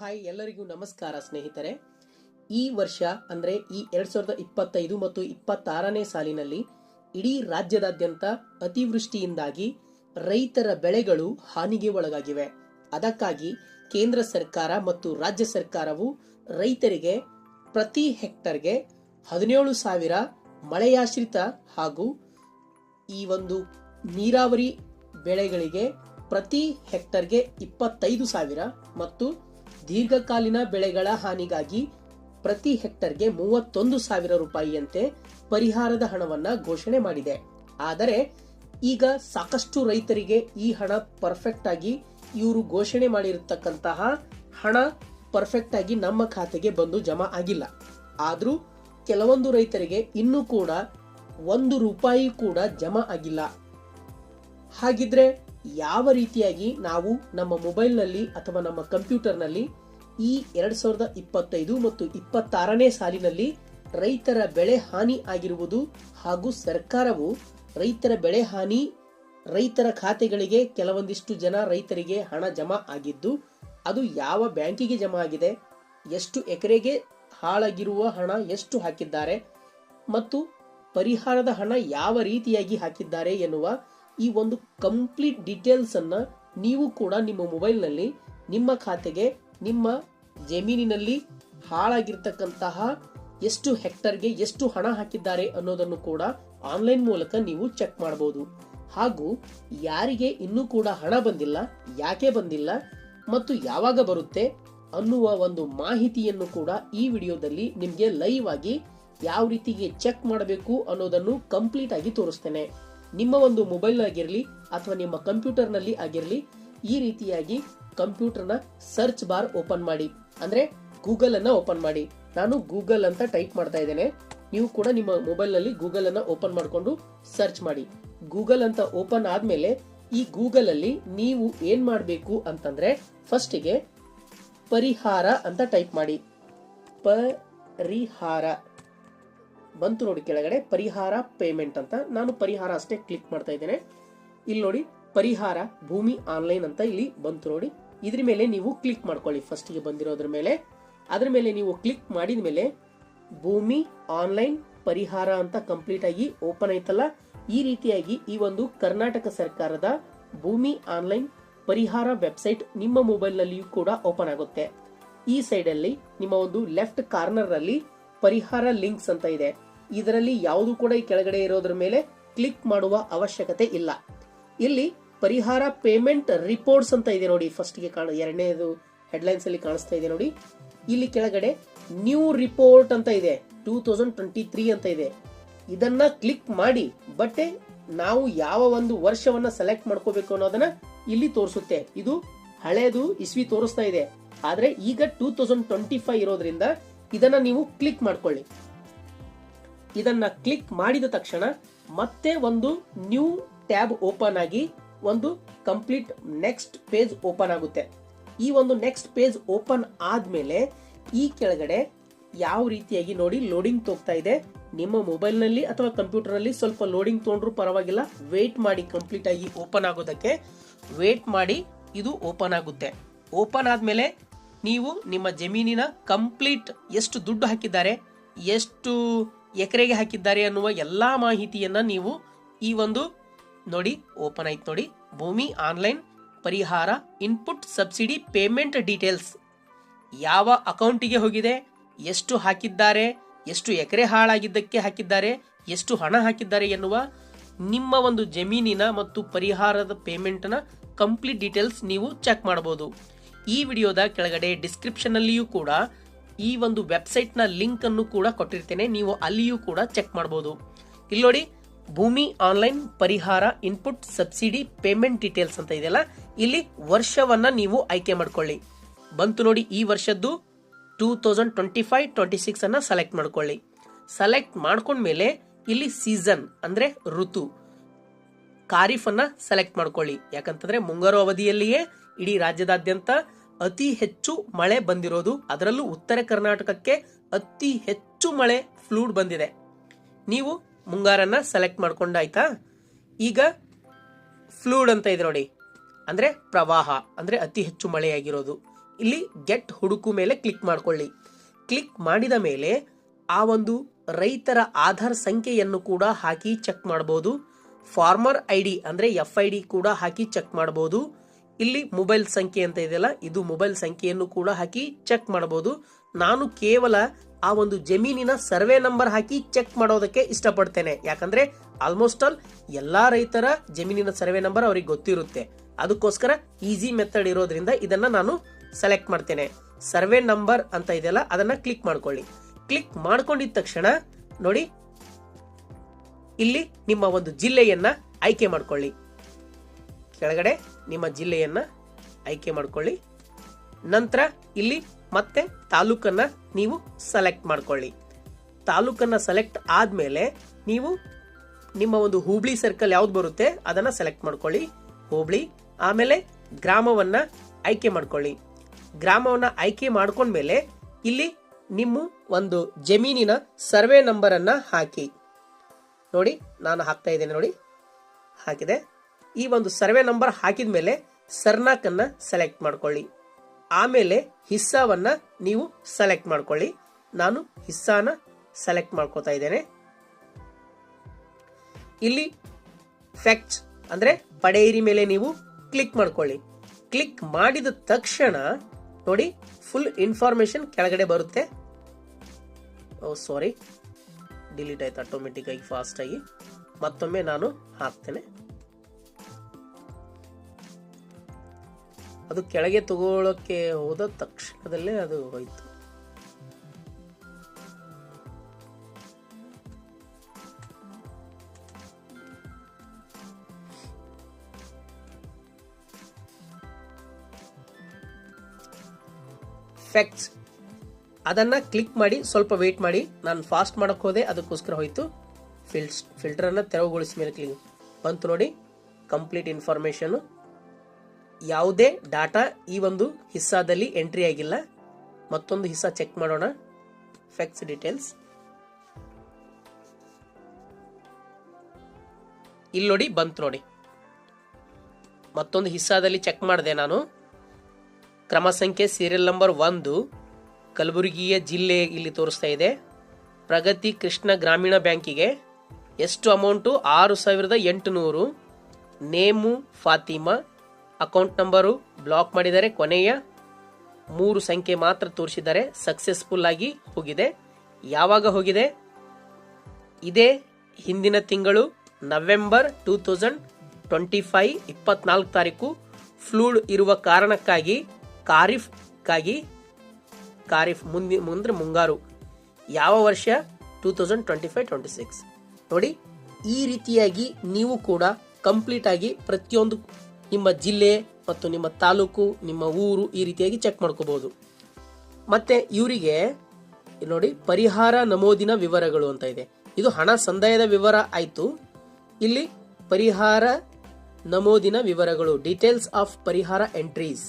Hi ಎಲ್ಲರಿಗೂ ನಮಸ್ಕಾರ ಸ್ನೇಹಿತರೆ. ಈ ವರ್ಷ ಅಂದ್ರೆ ಈ ಎರಡ್ ಸಾವಿರದ ಇಪ್ಪತ್ತೈದು ಮತ್ತು ಇಪ್ಪತ್ತಾರನೇ ಸಾಲಿನಲ್ಲಿ ಇಡೀ ರಾಜ್ಯದಾದ್ಯಂತ ಅತಿವೃಷ್ಟಿಯಿಂದಾಗಿ ರೈತರ ಬೆಳೆಗಳು ಹಾನಿಗೆ ಒಳಗಾಗಿವೆ. ಅದಕ್ಕಾಗಿ ಕೇಂದ್ರ ಸರ್ಕಾರ ಮತ್ತು ರಾಜ್ಯ ಸರ್ಕಾರವು ರೈತರಿಗೆ ಪ್ರತಿ ಹೆಕ್ಟರ್ಗೆ ಹದಿನೇಳು ಸಾವಿರ ಮಳೆಯಾಶ್ರಿತ ಹಾಗೂ ಈ ಒಂದು ನೀರಾವರಿ ಬೆಳೆಗಳಿಗೆ ಪ್ರತಿ ಹೆಕ್ಟರ್ಗೆ ಇಪ್ಪತ್ತೈದು ಸಾವಿರ ಮತ್ತು ದೀರ್ಘಕಾಲೀನ ಬೆಳೆಗಳ ಹಾನಿಗಾಗಿ ಪ್ರತಿ ಹೆಕ್ಟರ್ಗೆ ಮೂವತ್ತೊಂದು ಸಾವಿರ ರೂಪಾಯಿಯಂತೆ ಪರಿಹಾರದ ಹಣವನ್ನ ಘೋಷಣೆ ಮಾಡಿದೆ. ಆದರೆ ಈಗ ಸಾಕಷ್ಟು ರೈತರಿಗೆ ಈ ಹಣ ಪರ್ಫೆಕ್ಟ್ ಆಗಿ ಇವರು ಘೋಷಣೆ ಮಾಡಿರತಕ್ಕಂತಹ ಹಣ ಪರ್ಫೆಕ್ಟ್ ಆಗಿ ನಮ್ಮ ಖಾತೆಗೆ ಬಂದು ಜಮಾ ಆಗಿಲ್ಲ. ಆದರೂ ಕೆಲವೊಂದು ರೈತರಿಗೆ ಇನ್ನೂ ಕೂಡ ಒಂದು ರೂಪಾಯಿ ಕೂಡ ಜಮಾ ಆಗಿಲ್ಲ. ಹಾಗಿದ್ರೆ ಯಾವ ರೀತಿಯಾಗಿ ನಾವು ನಮ್ಮ ಮೊಬೈಲ್ನಲ್ಲಿ ಅಥವಾ ನಮ್ಮ ಕಂಪ್ಯೂಟರ್ನಲ್ಲಿ ಈ ಎರಡ್ ಸಾವಿರದ ಇಪ್ಪತ್ತೈದು ಮತ್ತು ಇಪ್ಪತ್ತಾರನೇ ಸಾಲಿನಲ್ಲಿ ರೈತರ ಬೆಳೆ ಹಾನಿ ಆಗಿರುವುದು ಹಾಗೂ ಸರ್ಕಾರವು ರೈತರ ಬೆಳೆ ಹಾನಿ ರೈತರ ಖಾತೆಗಳಿಗೆ ಕೆಲವೊಂದಿಷ್ಟು ಜನ ರೈತರಿಗೆ ಹಣ ಜಮಾ ಆಗಿದ್ದು, ಅದು ಯಾವ ಬ್ಯಾಂಕಿಗೆ ಜಮಾ ಆಗಿದೆ, ಎಷ್ಟು ಎಕರೆಗೆ ಹಾಳಾಗಿರುವ ಹಣ ಎಷ್ಟು ಹಾಕಿದ್ದಾರೆ ಮತ್ತು ಪರಿಹಾರದ ಹಣ ಯಾವ ರೀತಿಯಾಗಿ ಹಾಕಿದ್ದಾರೆ ಎನ್ನುವ ಈ ಒಂದು ಕಂಪ್ಲೀಟ್ ಡೀಟೇಲ್ಸನ್ನು ನೀವು ಕೂಡ ನಿಮ್ಮ ಮೊಬೈಲ್ನಲ್ಲಿ ನಿಮ್ಮ ಖಾತೆಗೆ, ನಿಮ್ಮ ಜಮೀನಿನಲ್ಲಿ ಹಾಳಾಗಿರ್ತಕ್ಕಂತಹ ಎಷ್ಟು ಹೆಕ್ಟರ್ಗೆ ಎಷ್ಟು ಹಣ ಹಾಕಿದ್ದಾರೆ ಅನ್ನೋದನ್ನು ಕೂಡ ಆನ್ಲೈನ್ ಮೂಲಕ ನೀವು ಚೆಕ್ ಮಾಡಬಹುದು ಹಾಗೂ ಯಾರಿಗೆ ಇನ್ನೂ ಕೂಡ ಹಣ ಬಂದಿಲ್ಲ, ಯಾಕೆ ಬಂದಿಲ್ಲ, ಮತ್ತು ಯಾವಾಗ ಬರುತ್ತೆ ಅನ್ನುವ ಒಂದು ಮಾಹಿತಿಯನ್ನು ಕೂಡ ಈ ವಿಡಿಯೋದಲ್ಲಿ ನಿಮಗೆ ಲೈವ್ ಆಗಿ ಯಾವ ರೀತಿಗೆ ಚೆಕ್ ಮಾಡಬೇಕು ಅನ್ನೋದನ್ನು ಕಂಪ್ಲೀಟ್ ಆಗಿ ತೋರಿಸ್ತೇನೆ. ನಿಮ್ಮ ಒಂದು ಮೊಬೈಲ್ ಆಗಿರಲಿ ಅಥವಾ ನಿಮ್ಮ ಕಂಪ್ಯೂಟರ್ನಲ್ಲಿ ಆಗಿರಲಿ, ಈ ರೀತಿಯಾಗಿ ಕಂಪ್ಯೂಟರ್ನ ಸರ್ಚ್ ಬಾರ್ ಓಪನ್ ಮಾಡಿ. ಅಂದ್ರೆ ಗೂಗಲ್ ಅನ್ನ ಓಪನ್ ಮಾಡಿ. ನಾನು ಗೂಗಲ್ ಅಂತ ಟೈಪ್ ಮಾಡ್ತಾ ಇದ್ದೇನೆ. ನೀವು ಕೂಡ ನಿಮ್ಮ ಮೊಬೈಲ್ನಲ್ಲಿ ಗೂಗಲ್ ಅನ್ನ ಓಪನ್ ಮಾಡಿಕೊಂಡು ಸರ್ಚ್ ಮಾಡಿ. ಗೂಗಲ್ ಅಂತ ಓಪನ್ ಆದಮೇಲೆ ಈ ಗೂಗಲ್ ಅಲ್ಲಿ ನೀವು ಏನ್ ಮಾಡಬೇಕು ಅಂತಂದ್ರೆ ಫಸ್ಟಿಗೆ ಪರಿಹಾರ ಅಂತ ಟೈಪ್ ಮಾಡಿ. ಪರಿಹಾರ. ಬಂತು ನೋಡಿ ಕೆಳಗಡೆ ಪರಿಹಾರ ಪೇಮೆಂಟ್ ಅಂತ. ನಾನು ಪರಿಹಾರ ಅಷ್ಟೇ ಕ್ಲಿಕ್ ಮಾಡ್ತಾ ಇದ್ದೇನೆ. ಇಲ್ಲಿ ನೋಡಿ ಪರಿಹಾರ ಭೂಮಿ ಆನ್ಲೈನ್ ಅಂತ ಇಲ್ಲಿ ಬಂತು ನೋಡಿ. ಇದ್ರ ಮೇಲೆ ನೀವು ಕ್ಲಿಕ್ ಮಾಡ್ಕೊಳ್ಳಿ ಫಸ್ಟ್ಗೆ ಬಂದಿರೋದ್ರ ಮೇಲೆ. ಅದ್ರ ಮೇಲೆ ನೀವು ಕ್ಲಿಕ್ ಮಾಡಿದ ಮೇಲೆ ಭೂಮಿ ಆನ್ಲೈನ್ ಪರಿಹಾರ ಅಂತ ಕಂಪ್ಲೀಟ್ ಆಗಿ ಓಪನ್ ಆಯ್ತಲ್ಲ? ಈ ರೀತಿಯಾಗಿ ಈ ಒಂದು ಕರ್ನಾಟಕ ಸರ್ಕಾರದ ಭೂಮಿ ಆನ್ಲೈನ್ ಪರಿಹಾರ ವೆಬ್ಸೈಟ್ ನಿಮ್ಮ ಮೊಬೈಲ್ ನಲ್ಲಿಯೂ ಕೂಡ ಓಪನ್ ಆಗುತ್ತೆ. ಈ ಸೈಡ್ ಅಲ್ಲಿ ನಿಮ್ಮ ಒಂದು ಲೆಫ್ಟ್ ಕಾರ್ನರ್ ಅಲ್ಲಿ ಪರಿಹಾರ ಲಿಂಕ್ಸ್ ಅಂತ ಇದೆ. ಇದರಲ್ಲಿ ಯಾವುದು ಕೂಡ ಈ ಕೆಳಗಡೆ ಇರೋದ್ರ ಮೇಲೆ ಕ್ಲಿಕ್ ಮಾಡುವ ಅವಶ್ಯಕತೆ ಇಲ್ಲ. ಇಲ್ಲಿ ಪರಿಹಾರ ಪೇಮೆಂಟ್ ರಿಪೋರ್ಟ್ಸ್ ಅಂತ ಇದೆ ನೋಡಿ ಫಸ್ಟ್ಗೆ ಕಾಣ, ಎರಡನೇದು ಹೆಡ್ಲೈನ್ಸ್ ಅಲ್ಲಿ ಕಾಣಿಸ್ತಾ ಇದೆ ನೋಡಿ. ಇಲ್ಲಿ ಕೆಳಗಡೆ ನ್ಯೂ ರಿಪೋರ್ಟ್ ಅಂತ ಇದೆ ಟೂ ತೌಸಂಡ್ ಟ್ವೆಂಟಿ ತ್ರೀ ಅಂತ ಇದೆ. ಇದನ್ನ ಕ್ಲಿಕ್ ಮಾಡಿ ಬಟ್ ನಾವು ಯಾವ ಒಂದು ವರ್ಷವನ್ನ ಸೆಲೆಕ್ಟ್ ಮಾಡ್ಕೋಬೇಕು ಅನ್ನೋದನ್ನ ಇಲ್ಲಿ ತೋರಿಸುತ್ತೆ. ಇದು ಹಳೇದು, ಇಸ್ವಿ ತೋರಿಸ್ತಾ ಇದೆ. ಆದ್ರೆ ಈಗ ಟೂ ತೌಸಂಡ್ ಟ್ವೆಂಟಿ ಫೈವ್ ಇರೋದ್ರಿಂದ ಇದನ್ನ ನೀವು ಕ್ಲಿಕ್ ಮಾಡ್ಕೊಳ್ಳಿ. ಇದನ್ನ ಕ್ಲಿಕ್ ಮಾಡಿದ ತಕ್ಷಣ ಮತ್ತೆ ಒಂದು ನ್ಯೂ ಟ್ಯಾಬ್ ಓಪನ್ ಆಗಿ ಒಂದು ಕಂಪ್ಲೀಟ್ ನೆಕ್ಸ್ಟ್ ಪೇಜ್ ಓಪನ್ ಆಗುತ್ತೆ. ಈ ಒಂದು ನೆಕ್ಸ್ಟ್ ಪೇಜ್ ಓಪನ್ ಆದ್ಮೇಲೆ ಈ ಕೆಳಗಡೆ ಯಾವ ರೀತಿಯಾಗಿ ನೋಡಿ ಲೋಡಿಂಗ್ ತೋಗ್ತಾ ಇದೆ, ನಿಮ್ಮ ಮೊಬೈಲ್ನಲ್ಲಿ ಅಥವಾ ಕಂಪ್ಯೂಟರ್ನಲ್ಲಿ ಸ್ವಲ್ಪ ಲೋಡಿಂಗ್ ತೊಗೊಂಡ್ರು ಪರವಾಗಿಲ್ಲ ವೇಟ್ ಮಾಡಿ ಕಂಪ್ಲೀಟ್ ಆಗಿ ಓಪನ್ ಆಗೋದಕ್ಕೆ ವೇಟ್ ಮಾಡಿ ಇದು ಓಪನ್ ಆಗುತ್ತೆ. ಓಪನ್ ಆದ್ಮೇಲೆ ನೀವು ನಿಮ್ಮ ಜಮೀನಿನ ಕಂಪ್ಲೀಟ್ ಎಷ್ಟು ದುಡ್ಡು ಹಾಕಿದ್ದಾರೆ, ಎಷ್ಟು ಎಕರೆಗೆ ಹಾಕಿದ್ದಾರೆ ಅನ್ನುವ ಎಲ್ಲಾ ಮಾಹಿತಿಯನ್ನು ನೀವು ಈ ಒಂದು ನೋಡಿ, ಓಪನ್ ಆಯ್ತು ನೋಡಿ. ಭೂಮಿ ಆನ್ಲೈನ್ ಪರಿಹಾರ ಇನ್ಪುಟ್ ಸಬ್ಸಿಡಿ ಪೇಮೆಂಟ್ ಡೀಟೇಲ್ಸ್. ಯಾವ ಅಕೌಂಟಿಗೆ ಹೋಗಿದೆ, ಎಷ್ಟು ಹಾಕಿದ್ದಾರೆ, ಎಷ್ಟು ಎಕರೆ ಹಾಳಾಗಿದ್ದಕ್ಕೆ ಹಾಕಿದ್ದಾರೆ, ಎಷ್ಟು ಹಣ ಹಾಕಿದ್ದಾರೆ ಎನ್ನುವ ನಿಮ್ಮ ಒಂದು ಜಮೀನಿನ ಮತ್ತು ಪರಿಹಾರದ ಪೇಮೆಂಟ್ನ ಕಂಪ್ಲೀಟ್ ಡೀಟೇಲ್ಸ್ ನೀವು ಚೆಕ್ ಮಾಡಬಹುದು ಈ ವಿಡಿಯೋದ ಕೆಳಗಡೆ ಡಿಸ್ಕ್ರಿಪ್ಷನ್ ಅಲ್ಲಿಯೂ ಕೂಡ ಈ ಒಂದು ವೆಬ್ಸೈಟ್ನ ಲಿಂಕ್ ಅನ್ನು ಕೂಡ ಕೊಟ್ಟಿರ್ತೇನೆ. ನೀವು ಅಲ್ಲಿಯೂ ಕೂಡ ಚೆಕ್ ಮಾಡಬಹುದು ಇಲ್ಲಿ ನೋಡಿ, ಭೂಮಿ ಆನ್ಲೈನ್ ಪರಿಹಾರ ಇನ್ಪುಟ್ ಸಬ್ಸಿಡಿ ಪೇಮೆಂಟ್ ಡೀಟೇಲ್ಸ್ ಅಂತ ಇದೆಯಲ್ಲ, ಇಲ್ಲಿ ವರ್ಷವನ್ನ ನೀವು ಆಯ್ಕೆ ಮಾಡ್ಕೊಳ್ಳಿ. ಬಂತು ನೋಡಿ, ಈ ವರ್ಷದ್ದು two thousand twenty five, twenty six ಅನ್ನ ಸೆಲೆಕ್ಟ್ ಮಾಡ್ಕೊಳ್ಳಿ. ಸೆಲೆಕ್ಟ್ ಮಾಡ್ಕೊಂಡ್ಮೇಲೆ ಇಲ್ಲಿ ಸೀಸನ್ ಅಂದ್ರೆ ಋತು ಖಾರಿಫ್ ಅನ್ನ ಸೆಲೆಕ್ಟ್ ಮಾಡ್ಕೊಳ್ಳಿ. ಯಾಕಂತಂದ್ರೆ ಮುಂಗಾರು ಅವಧಿಯಲ್ಲಿಯೇ ಇಡೀ ರಾಜ್ಯದಾದ್ಯಂತ ಅತಿ ಹೆಚ್ಚು ಮಳೆ ಬಂದಿರೋದು. ಅದರಲ್ಲೂ ಉತ್ತರ ಕರ್ನಾಟಕಕ್ಕೆ ಅತಿ ಹೆಚ್ಚು ಮಳೆ ಫ್ಲೂಡ್ ಬಂದಿದೆ. ನೀವು ಮುಂಗಾರನ್ನ ಸೆಲೆಕ್ಟ್ ಮಾಡ್ಕೊಂಡಾಯ್ತಾ? ಈಗ ಫ್ಲೂಡ್ ಅಂತ ಇದೆ ನೋಡಿ. ಅಂದ್ರೆ ಪ್ರವಾಹ, ಅಂದ್ರೆ ಅತಿ ಹೆಚ್ಚು ಮಳೆಯಾಗಿರೋದು. ಇಲ್ಲಿ ಗೆಟ್ ಹುಡುಕು ಮೇಲೆ ಕ್ಲಿಕ್ ಮಾಡ್ಕೊಳ್ಳಿ. ಕ್ಲಿಕ್ ಮಾಡಿದ ಮೇಲೆ ಆ ಒಂದು ರೈತರ ಆಧಾರ್ ಸಂಖ್ಯೆಯನ್ನು ಕೂಡ ಹಾಕಿ ಚೆಕ್ ಮಾಡಬಹುದು ಫಾರ್ಮರ್ ಐ ಡಿ ಅಂದ್ರೆ ಎಫ್ ಐ ಡಿ ಕೂಡ ಹಾಕಿ ಚೆಕ್ ಮಾಡಬಹುದು ಇಲ್ಲಿ ಮೊಬೈಲ್ ಸಂಖ್ಯೆ ಅಂತ ಇದೆಯಲ್ಲ, ಇದು ಮೊಬೈಲ್ ಸಂಖ್ಯೆಯನ್ನು ಕೂಡ ಹಾಕಿ ಚೆಕ್ ಮಾಡಬಹುದು. ನಾನು ಕೇವಲ ಆ ಒಂದು ಜಮೀನಿನ ಸರ್ವೆ ನಂಬರ್ ಹಾಕಿ ಚೆಕ್ ಮಾಡೋದಕ್ಕೆ ಇಷ್ಟಪಡ್ತೇನೆ. ಯಾಕಂದ್ರೆ ಆಲ್ಮೋಸ್ಟ್ ಆಲ್ ಎಲ್ಲಾ ರೈತರ ಜಮೀನಿನ ಸರ್ವೆ ನಂಬರ್ ಅವ್ರಿಗೆ ಗೊತ್ತಿರುತ್ತೆ. ಅದಕ್ಕೋಸ್ಕರ ಈಸಿ ಮೆಥಡ್ ಇರೋದ್ರಿಂದ ಇದನ್ನ ನಾನು ಸೆಲೆಕ್ಟ್ ಮಾಡ್ತೇನೆ. ಸರ್ವೆ ನಂಬರ್ ಅಂತ ಇದೆಯಲ್ಲ, ಅದನ್ನ ಕ್ಲಿಕ್ ಮಾಡ್ಕೊಳ್ಳಿ. ಕ್ಲಿಕ್ ಮಾಡ್ಕೊಂಡಿದ ತಕ್ಷಣ ನೋಡಿ, ಇಲ್ಲಿ ನಿಮ್ಮ ಒಂದು ಜಿಲ್ಲೆಯನ್ನ ಆಯ್ಕೆ ಮಾಡ್ಕೊಳ್ಳಿ. ಕೆಳಗಡೆ ನಿಮ್ಮ ಜಿಲ್ಲೆಯನ್ನು ಆಯ್ಕೆ ಮಾಡಿಕೊಳ್ಳಿ. ನಂತರ ಇಲ್ಲಿ ಮತ್ತೆ ತಾಲೂಕನ್ನು ನೀವು ಸೆಲೆಕ್ಟ್ ಮಾಡ್ಕೊಳ್ಳಿ. ತಾಲೂಕನ್ನು ಸೆಲೆಕ್ಟ್ ಆದಮೇಲೆ ನೀವು ನಿಮ್ಮ ಒಂದು ಹೂಬ್ಳಿ ಸರ್ಕಲ್ ಯಾವ್ದು ಬರುತ್ತೆ ಅದನ್ನ ಸೆಲೆಕ್ಟ್ ಮಾಡ್ಕೊಳ್ಳಿ. ಹೋಬಳಿ, ಆಮೇಲೆ ಗ್ರಾಮವನ್ನ ಆಯ್ಕೆ ಮಾಡ್ಕೊಳ್ಳಿ. ಗ್ರಾಮವನ್ನ ಆಯ್ಕೆ ಮಾಡ್ಕೊಂಡ್ಮೇಲೆ ಇಲ್ಲಿ ನಿಮ್ಮ ಒಂದು ಜಮೀನಿನ ಸರ್ವೆ ನಂಬರನ್ನು ಹಾಕಿ. ನೋಡಿ, ನಾನು ಹಾಕ್ತಾ ಇದ್ದೇನೆ ನೋಡಿ. ಹಾಕಿದೆ. ಈ ಒಂದು ಸರ್ವೆ ನಂಬರ್ ಹಾಕಿದ ಮೇಲೆ ಸರ್ನಾಕ್ ಸೆಲೆಕ್ಟ್ ಮಾಡ್ಕೊಳ್ಳಿ. ಆಮೇಲೆ ಹಿಸ್ಸಾವನ್ನ ನೀವು ಸೆಲೆಕ್ಟ್ ಮಾಡ್ಕೊಳ್ಳಿ. ನಾನು ಹಿಸ್ಸಾನ ಸೆಲೆಕ್ಟ್ ಮಾಡ್ಕೋತಾ ಇದ್ದೇನೆ. ಇಲ್ಲಿ ಫ್ಯಾಕ್ಟ್ ಅಂದ್ರೆ ಪಡೆಯಿರಿ ಮೇಲೆ ನೀವು ಕ್ಲಿಕ್ ಮಾಡ್ಕೊಳ್ಳಿ. ಕ್ಲಿಕ್ ಮಾಡಿದ ತಕ್ಷಣ ನೋಡಿ ಫುಲ್ ಇನ್ಫಾರ್ಮೇಶನ್ ಕೆಳಗಡೆ ಬರುತ್ತೆ. Oh, sorry. ಡಿಲೀಟ್ ಆಯ್ತು ಆಟೋಮೆಟಿಕ್ ಆಗಿ ಫಾಸ್ಟ್ ಆಗಿ. ಮತ್ತೊಮ್ಮೆ ನಾನು ಹಾಕ್ತೇನೆ. ಅದು ಕೆಳಗೆ ತಗೊಳ್ಳೋಕ್ಕೆ ಹೋದ ತಕ್ಷಣದಲ್ಲೇ ಅದು ಹೋಯ್ತು. ಫ್ಯಾಕ್ಟ್ಸ್ ಅದನ್ನ ಕ್ಲಿಕ್ ಮಾಡಿ, ಸ್ವಲ್ಪ ವೇಟ್ ಮಾಡಿ. ನಾನು ಫಾಸ್ಟ್ ಮಾಡಕ್ ಹೋದೆ, ಅದಕ್ಕೋಸ್ಕರ ಹೋಯ್ತು. ಫಿಲ್ಸ್ ಫಿಲ್ಟರ್ ಅನ್ನ ತೆರವುಗೊಳಿಸಿ ಮೇಲೆ ಕ್ಲಿಕ್ ಬಂತು ನೋಡಿ ಕಂಪ್ಲೀಟ್ ಇನ್ಫಾರ್ಮೇಶನ್ ಯಾವುದೇ ಡಾಟಾ ಈ ಒಂದು ಹಿಸ್ಸಾದಲ್ಲಿ ಎಂಟ್ರಿ ಆಗಿಲ್ಲ. ಮತ್ತೊಂದು ಹಿಸ್ಸಾ ಚೆಕ್ ಮಾಡೋಣ. ಫ್ಯಾಕ್ಸ್ ಡೀಟೇಲ್ಸ್ ಇಲ್ಲಿ ನೋಡಿ, ಬಂತು ನೋಡಿ. ಮತ್ತೊಂದು ಹಿಸ್ಸಾದಲ್ಲಿ ಚೆಕ್ ಮಾಡಿದೆ ನಾನು. ಕ್ರಮ ಸಂಖ್ಯೆ ಸೀರಿಯಲ್ ನಂಬರ್ ಒಂದು, ಕಲಬುರಗಿಯ ಜಿಲ್ಲೆ ಇಲ್ಲಿ ತೋರಿಸ್ತಾ ಇದೆ. ಪ್ರಗತಿ ಕೃಷ್ಣ ಗ್ರಾಮೀಣ ಬ್ಯಾಂಕಿಗೆ ಎಷ್ಟು ಅಮೌಂಟು ಆರು ಸಾವಿರದ ಎಂಟುನೂರು. Name, Fatima account number block ಮಾಡಿದರೆ ಕೊನೆಯ ಮೂರು ಸಂಖ್ಯೆ ಮಾತ್ರ ತೋರಿಸಿದರೆ ಸಕ್ಸಸ್ಫುಲ್ ಆಗಿ ಹೋಗಿದೆ. ಯಾವಾಗ ಹೋಗಿದೆ? ಇದೇ ಹಿಂದಿನ ತಿಂಗಳು, November two thousand twenty five ಇಪ್ಪತ್ನಾಲ್ಕು ತಾರೀಕು. ಫ್ಲೂಡ್ ಇರುವ ಕಾರಣಕ್ಕಾಗಿ ಖಾರಿಫ್ಗಾಗಿ ಖಾರಿಫ್ ಮುಂದಿ, ಮುಂದ್ರೆ ಮುಂಗಾರು. ಯಾವ ವರ್ಷ? Two thousand twenty five, twenty six. ನೋಡಿ, ಈ ರೀತಿಯಾಗಿ ನೀವು ಕೂಡ ಕಂಪ್ಲೀಟ್ ಆಗಿ ಪ್ರತಿಯೊಂದು ನಿಮ್ಮ ಜಿಲ್ಲೆ ಮತ್ತು ನಿಮ್ಮ ತಾಲೂಕು, ನಿಮ್ಮ ಊರು ಈ ರೀತಿಯಾಗಿ ಚೆಕ್ ಮಾಡ್ಕೋಬಹುದು. ಮತ್ತೆ ಇವರಿಗೆ ನೋಡಿ ಪರಿಹಾರ ನಮೋದಿನ ವಿವರಗಳು ಅಂತ ಇದೆ. ಇದು ಹಣ ಸಂದಾಯದ ವಿವರ ಆಯಿತು. ಇಲ್ಲಿ ಪರಿಹಾರ ನಮೋದಿನ ವಿವರಗಳು ಡೀಟೇಲ್ಸ್ ಆಫ್ ಪರಿಹಾರ ಎಂಟ್ರೀಸ್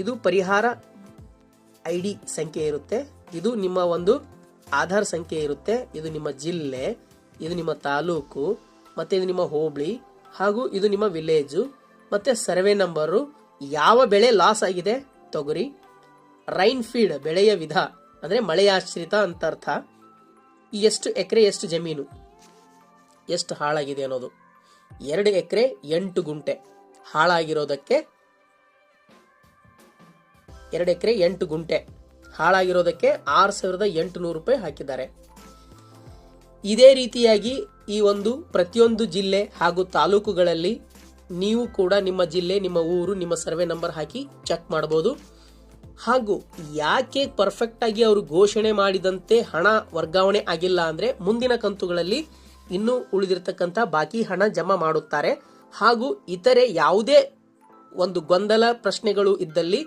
ಇದು ಪರಿಹಾರ ಐ ಡಿ ಸಂಖ್ಯೆ ಇರುತ್ತೆ. ಇದು ನಿಮ್ಮ ಒಂದು ಆಧಾರ್ ಸಂಖ್ಯೆ ಇರುತ್ತೆ. ಇದು ನಿಮ್ಮ ಜಿಲ್ಲೆ, ಇದು ನಿಮ್ಮ ತಾಲೂಕು, ಮತ್ತೆ ಇದು ನಿಮ್ಮ ಹೋಬಳಿ ಹಾಗೂ ಇದು ನಿಮ್ಮ ವಿಲೇಜು ಮತ್ತೆ ಸರ್ವೆ ನಂಬರು ಯಾವ ಬೆಳೆ ಲಾಸ್ ಆಗಿದೆ? ತೊಗರಿ. ರೈನ್ ಫೀಡ್ ಬೆಳೆಯ ವಿಧ. ಅಂದ್ರೆ ಮಳೆಯಾಶ್ರಿತ ಅಂತ ಅರ್ಥ. ಎಷ್ಟು ಎಕರೆ, ಎಷ್ಟು ಜಮೀನು? ಎಷ್ಟು ಹಾಳಾಗಿದೆ ಅನ್ನೋದು. ಎರಡು ಎಕರೆ, ಎಂಟು ಗುಂಟೆ. ಹಾಳಾಗಿರೋದಕ್ಕೆ ಎರಡು ಎಕರೆ, ಎಂಟು ಗುಂಟೆ. ಹಾಳಾಗಿರೋದಕ್ಕೆ ಆರು ಸಾವಿರದ ಎಂಟುನೂರು ರೂಪಾಯಿ ಹಾಕಿದ್ದಾರೆ. ಇದೇ ರೀತಿಯಾಗಿ ಈ ಒಂದು ಪ್ರತಿಯೊಂದು ಜಿಲ್ಲೆ ಹಾಗೂ ತಾಲೂಕುಗಳಲ್ಲಿ ನೀವು ಕೂಡ ನಿಮ್ಮ ಜಿಲ್ಲೆ, ನಿಮ್ಮ ಊರು, ನಿಮ್ಮ ಸರ್ವೆ ನಂಬರ್ ಹಾಕಿ ಚೆಕ್ ಮಾಡಬಹುದು ಹಾಗೂ ಯಾಕೆ ಪರ್ಫೆಕ್ಟ್ ಆಗಿ ಅವರು ಘೋಷಣೆ ಮಾಡಿದಂತೆ ಹಣ ವರ್ಗಾವಣೆ ಆಗಿಲ್ಲ ಅಂದ್ರೆ ಮುಂದಿನ ಕಂತುಗಳಲ್ಲಿ ಇನ್ನೂ ಉಳಿದಿರತಕ್ಕಂತ ಬಾಕಿ ಹಣ ಜಮಾ ಮಾಡುತ್ತಾರೆ. ಹಾಗೂ ಇತರೆ ಯಾವುದೇ ಒಂದು ಗೊಂದಲ, ಪ್ರಶ್ನೆಗಳು ಇದ್ದಲ್ಲಿ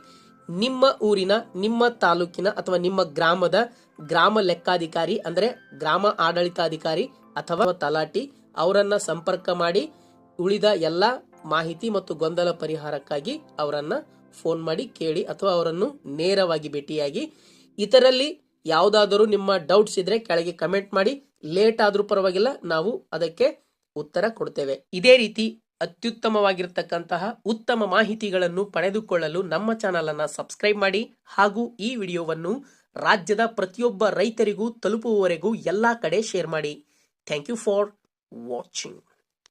ನಿಮ್ಮ ಊರಿನ, ನಿಮ್ಮ ತಾಲೂಕಿನ ಅಥವಾ ನಿಮ್ಮ ಗ್ರಾಮದ ಗ್ರಾಮ ಲೆಕ್ಕಾಧಿಕಾರಿ ಅಂದ್ರೆ ಗ್ರಾಮ ಆಡಳಿತಾಧಿಕಾರಿ ಅಥವಾ ತಲಾಟಿ ಅವರನ್ನ ಸಂಪರ್ಕ ಮಾಡಿ ಉಳಿದ ಎಲ್ಲ ಮಾಹಿತಿ ಮತ್ತು ಗೊಂದಲ ಪರಿಹಾರಕ್ಕಾಗಿ ಅವರನ್ನ ಫೋನ್ ಮಾಡಿ ಕೇಳಿ ಅಥವಾ ಅವರನ್ನು ನೇರವಾಗಿ ಭೇಟಿಯಾಗಿ ಇತರಲ್ಲಿ ಯಾವುದಾದರೂ ನಿಮ್ಮ ಡೌಟ್ಸ್ ಇದ್ರೆ ಕೆಳಗೆ ಕಮೆಂಟ್ ಮಾಡಿ, ಲೇಟ್ ಆದ್ರೂ ಪರವಾಗಿಲ್ಲ, ನಾವು ಅದಕ್ಕೆ ಉತ್ತರ ಕೊಡ್ತೇವೆ. ಇದೇ ರೀತಿ ಅತ್ಯುತ್ತಮವಾಗಿರ್ತಕ್ಕಂತಹ ಉತ್ತಮ ಮಾಹಿತಿಗಳನ್ನು ಪಡೆದುಕೊಳ್ಳಲು ನಮ್ಮ ಚಾನಲ್ ಅನ್ನ ಸಬ್ಸ್ಕ್ರೈಬ್ ಮಾಡಿ ಹಾಗೂ ಈ ವಿಡಿಯೋವನ್ನು ರಾಜ್ಯದ ಪ್ರತಿಯೊಬ್ಬ ರೈತರಿಗೂ ತಲುಪುವವರೆಗೂ ಎಲ್ಲಾ ಕಡೆ ಶೇರ್ ಮಾಡಿ. Thank you for watching